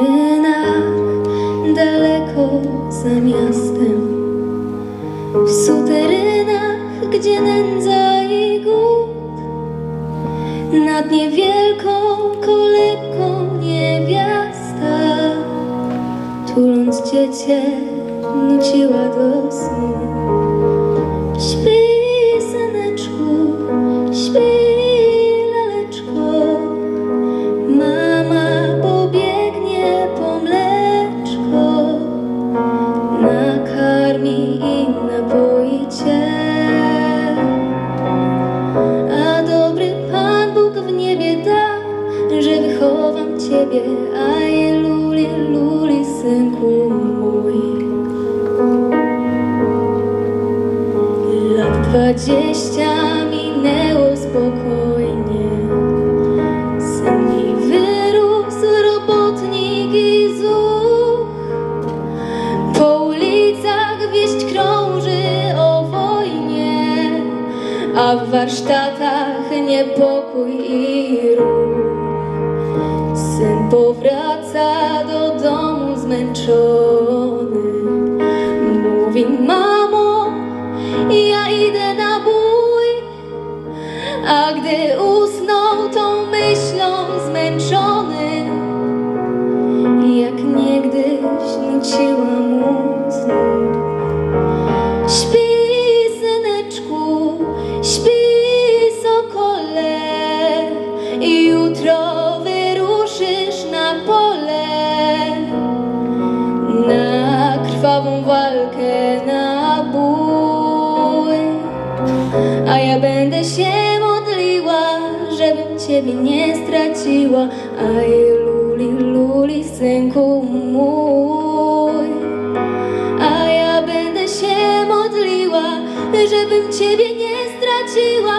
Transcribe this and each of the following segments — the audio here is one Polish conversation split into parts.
rynach, daleko za miastem, w suterynach, gdzie nędza i głód, nad niewielką kolebką niewiasta, tuląc dziecię, nuciła do snu. Śpi ciebie A luli, synku mój. Lat dwadzieścia minęło spokojnie. Syn mi wyrósł, robotnik i zuch. Po ulicach wieść krąży o wojnie A w warsztatach niepokój i ruch powraca do domu zmęczony walkę, na bój. A ja będę się modliła, żebym Ciebie nie straciła. Aj, luli, luli, synku mój. A ja będę się modliła, żebym Ciebie nie straciła.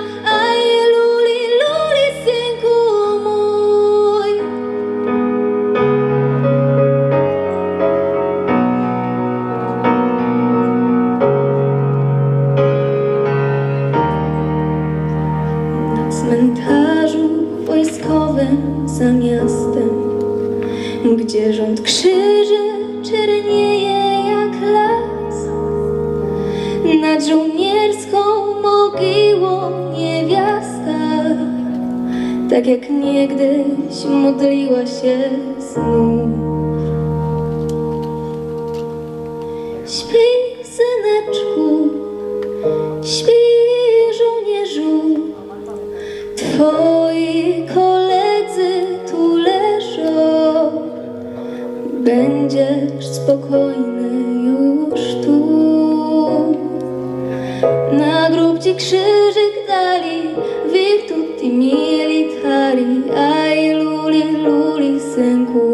Cmentarzu wojskowym za miastem gdzie rząd krzyży czernieje jak las. Nad żołnierską mogiłą niewiasta, tak jak niegdyś modliła się znów. Śpi, syneczku, Będziesz spokojny już tu. Na grubci krzyżyk dali Virtuti militari Aj luli luli synku.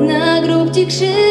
Na grubci krzyżyk